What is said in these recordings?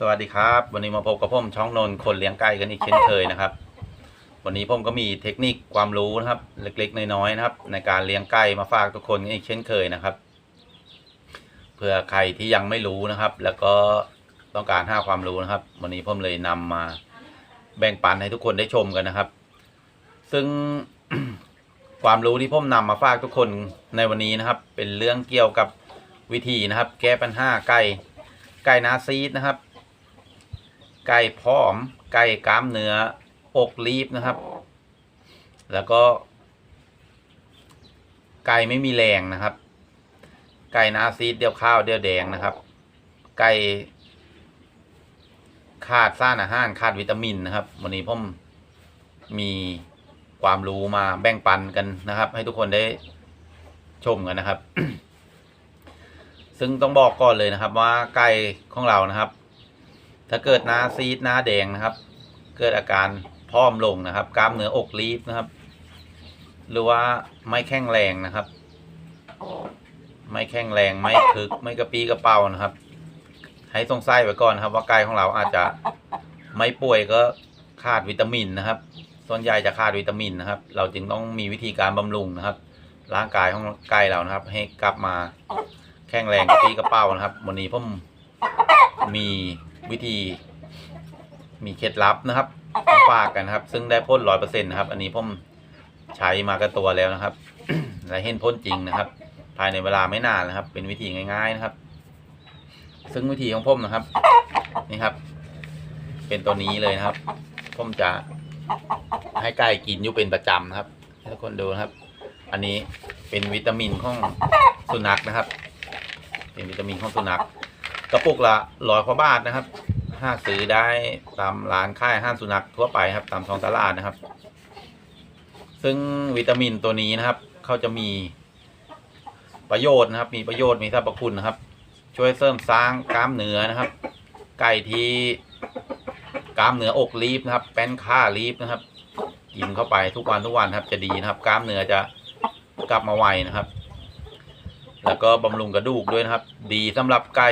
สวัสดีครับ วันนี้มาพบกับผมช่องนนท์คนเลี้ยงไก่กันอีกเช่นเคยนะครับ วันนี้ผมก็มีเทคนิคความรู้นะครับ เล็กๆน้อยๆนะครับ ในการเลี้ยงไก่มาฝากทุกคนอีกเช่นเคยนะครับเผื่อใครที่ยังไม่รู้นะครับ แล้วก็ต้องการหาความรู้นะครับ วันนี้ผมเลยนำมาแบ่งปันให้ทุกคนได้ชมกันนะครับ ซึ่งความรู้ที่ผมนำมาฝากทุกคนในวันนี้นะครับ เป็นเรื่องเกี่ยวกับวิธีนะครับ แก้ปัญหาไก่ไก่นาซีดนะครับ ไก่พร้อม ไก่กล้ามเนื้อ อกรีบนะครับ แล้วก็ ไก่ไม่มีแรงนะครับ ไก่นาซีดเดียวข้าวเดียวแดงนะครับ ไก่ขาดสารอาหารขาดวิตามินนะครับ วันนี้ผมมีความรู้มาแบ่งปันกันนะครับ ให้ทุกคนได้ชมกันนะครับ ซึ่งต้องบอกก่อนเลยนะครับ ว่าไก่ของเรานะครับ ถ้าเกิดหน้าซีดหน้าแดงนะครับ เกิดอาการพร้อมลงนะครับ กล้ามเนื้ออกรีบนะครับ หรือว่าไม่แข็งแรงนะครับ ไม่แข็งแรงไม่คึกไม่กระปี้กระเป๋านะครับ ให้สงสัยไว้ก่อนนะครับ ว่าไก่ของเราอาจจะไม่ป่วยก็ขาดวิตามินนะครับ ส่วนใหญ่จะขาดวิตามินนะครับ เราจึงต้องมีวิธีการบำรุงนะครับ ร่างกายของไก่เรานะครับ ให้กลับมาแข็งแรงกระปี้กระเป๋านะครับ วันนี้ผมมี วิธีมีเคล็ดลับนะครับมาฝากกันนะครับ ซึ่งได้พ้นร้อยเปอร์เซ็นต์นะครับ อันนี้ผมใช้มากับตัวแล้วนะครับ และเห็นพ้นจริงนะครับ ภายในเวลาไม่นานนะครับ เป็นวิธีง่าย ๆนะครับ ซึ่งวิธีของผมนะครับ นี่ครับ เป็นตัวนี้เลยนะครับผมจะให้ไก่กินอยู่เป็นประจำนะครับให้ทุกคนดูนะครับ อันนี้เป็นวิตามินของสุนัขนะครับ เป็นวิตามินของสุนัข กระปุกละร้อยกว่าบาทนะครับ ห้าซื้อได้ตามร้านค่ายห้างสุนัขทั่วไปครับ ตามท้องตลาดนะครับ ซึ่งวิตามินตัวนี้นะครับ เขาจะมีประโยชน์นะครับ มีประโยชน์มีสรรพคุณนะครับ ช่วยเสริมสร้างกล้ามเนื้อนะครับ ไก่ที่กล้ามเนื้ออกรีบนะครับ แป้นข้ารีบนะครับ กินเข้าไปทุกวันทุกวันครับ จะดีนะครับ กล้ามเนื้อจะกลับมาไวนะครับ แล้วก็บำรุงกระดูกด้วยนะครับ ดีสำหรับไก่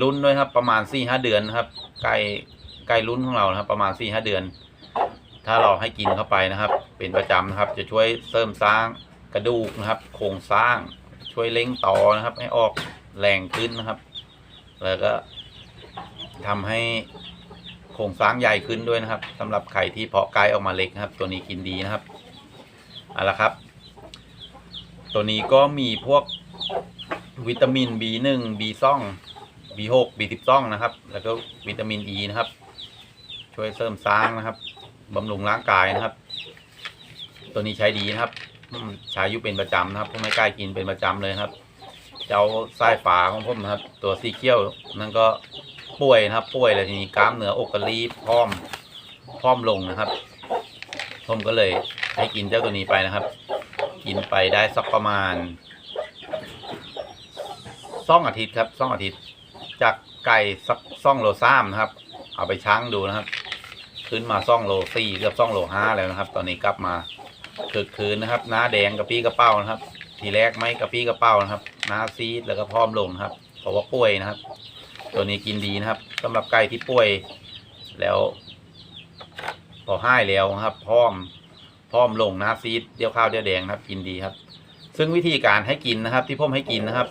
รุ่นด้วยครับ ประมาณ4ี่ห้าเดือนนะครับ ไก่ไก่รุ่นของเรานะครับ ประมาณ4ี่ห้าเดือน ถ้าเราให้กินเข้าไปนะครับ เป็นประจำนะครับ จะช่วยเสริมสร้างกระดูกนะครับ โครงสร้างช่วยเล้งต่อนะครับ ให้ออกแรงขึ้นนะครับ แล้วก็ทำให้โครงสร้างใหญ่ขึ้นด้วยนะครับสำหรับไข่ที่เพาะไก่ออกมาเล็กนะครับ ตัวนี้กินดีนะครับเอาละครับ ตัวนี้ก็มีพวก วิตามิน B1 B2 B6 B12 นะครับ แล้วก็วิตามิน E นะครับ ช่วยเสริมสร้างนะครับบำรุงร่างกายนะครับ ตัวนี้ใช้ดีนะครับใช้อยู่เป็นประจำนะครับผมไม่กล้ากินเป็นประจำเลยครับ เจ้าสายฝาของผมนะครับ ตัวสีเขียวนั่นก็ป่วยนะครับ ป่วยเลยทีนี้กล้ามเนื้ออกกระลีบพร้อมพร้อมลงนะครับ ผมก็เลยให้กินเจ้าตัวนี้ไปนะครับ กินไปได้สักประมาณ ซ่องอาทิตย์ครับซ่องอาทิตย์ จากไก่สักซ่องโลซ้ามนะครับ เอาไปช้างดูนะครับ ขึ้นมาซ่องโลสี่เกือบซ่องโลห้าแล้วนะครับ ตอนนี้กลับมาคึกคืนนะครับหน้าแดงกระปี้กระเป้านะครับ ทีแรกไม่กระปี้กระเป้านะครับหน้าซีดแล้วก็พร้อมลงนะครับเพราะว่าป่วยนะครับ ตัวนี้กินดีนะครับสำหรับไก่ที่ป่วยแล้วพอให้แล้วนะครับพร้อมพร้อมลงน้าซีดเดียวข้าวเดียวแดงนะครับ กินดีครับ ซึ่งวิธีการให้กินนะครับ ที่ผมให้กินนะครับ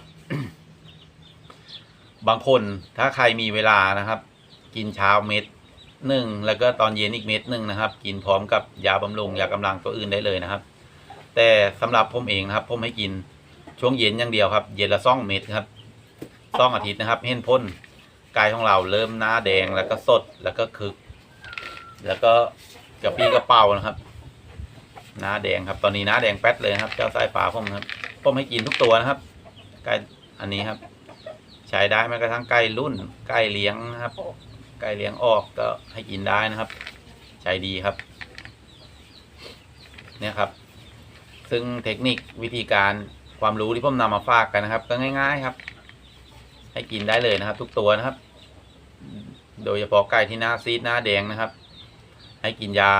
บางคนถ้าใครมีเวลานะครับ กินเช้าเม็ดหนึ่งแล้วก็ตอนเย็นอีกเม็ดหนึ่งนะครับ กินพร้อมกับยาบำรุงยากำลังตัวอื่นได้เลยนะครับ แต่สำหรับผมเองนะครับ ผมให้กินช่วงเย็นอย่างเดียวครับ เย็นละซ่องเม็ดครับซ่องอาทิตย์นะครับ เห็นพ่นกายของเราเริ่มหน้าแดงแล้วก็สดแล้วก็คึก แล้วก็กระปี้กระเป๋านะครับ หน้าแดงครับ ตอนนี้หน้าแดงแป๊ดเลยครับ เจ้าสายฟ้าผมครับผมให้กินทุกตัวนะครับไก่อันนี้ครับ ช้ได้แม้กระทั่งไก่รุ่นไก่เลี้ยงนะครับไก่เลี้ยงออกก็ให้กินได้นะครับ ใช้ดีครับ เนี่ยครับ ซึ่งเทคนิควิธีการความรู้ที่ผมนำมาฝากกันนะครับ ก็ง่าย ๆครับ ให้กินได้เลยนะครับ ทุกตัวนะครับ โดยเฉพาะไก่ที่หน้าซีดหน้าแดงนะครับ ให้กินยา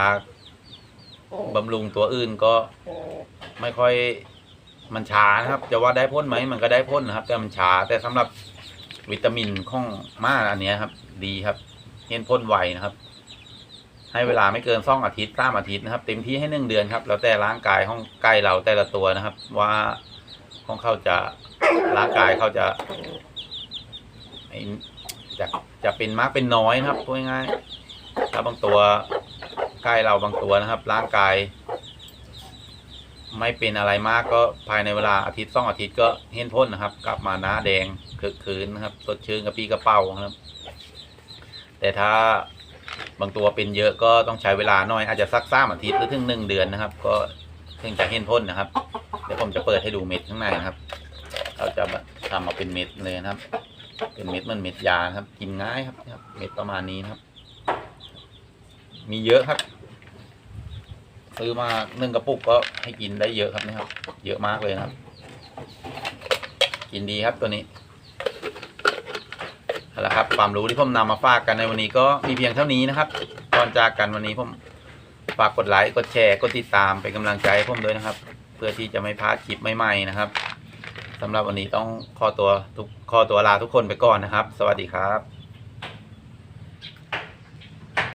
บำรุงตัวอื่นก็ไม่ค่อยมันช้านะครับ จะว่าได้พ้นไหมมันก็ได้พ้นนะครับ แต่มันช้าแต่สำหรับ วิตามินข้องม้าอันนี้ครับ ดีครับเห็นพ่นไวนะครับ ให้เวลาไม่เกินสองอาทิตย์สามอาทิตย์นะครับ เต็มที่ให้หนึ่งเดือนครับแล้วแต่ร่างกายของไก่เราแต่ละตัวนะครับ ว่าของเขาจะร่างกายเขาจะจะจะเป็นมากเป็นน้อยนะครับพูดง่ายๆถ้าบางตัวไก่เราบางตัวนะครับ ร่างกาย ไม่เป็นอะไรมากก็ภายในเวลาอาทิตย์สองอาทิตย์ก็เห็นพ่นนะครับ กลับมาหน้าแดง คึกคืนนะครับสดชื่นกระปี้กระเป๋านะครับ แต่ถ้าบางตัวเป็นเยอะก็ต้องใช้เวลาหน่อยอาจจะสักสามอาทิตย์หรือถึงหนึ่งเดือนนะครับ ก็ถึงจะเห็นพ่นนะครับ เดี๋ยวผมจะเปิดให้ดูเม็ดข้างในนะครับ เราจะทำมาเป็นเม็ดเลยนะครับ เป็นเม็ดเหมันเม็ดยาครับ กินง่ายครับครับ เม็ดประมาณนี้นะครับ มีเยอะครับซื้อมาหนึ่งกระปุกก็ให้กินได้เยอะครับนะครับ เยอะมากเลยนะครับ กินดีครับตัวนี้ เอาละครับ ความรู้ที่ผมนำมาฝากกันในวันนี้ก็มีเพียงเท่านี้นะครับ ก่อนจากกันวันนี้ผมฝากกดไลค์กดแชร์กดติดตามเป็นกำลังใจให้ผมด้วยนะครับ เพื่อที่จะไม่พลาดคลิปใหม่ๆนะครับสำหรับวันนี้ต้องขอตัวทุกขอตัวลาทุกคนไปก่อนนะครับ สวัสดีครับ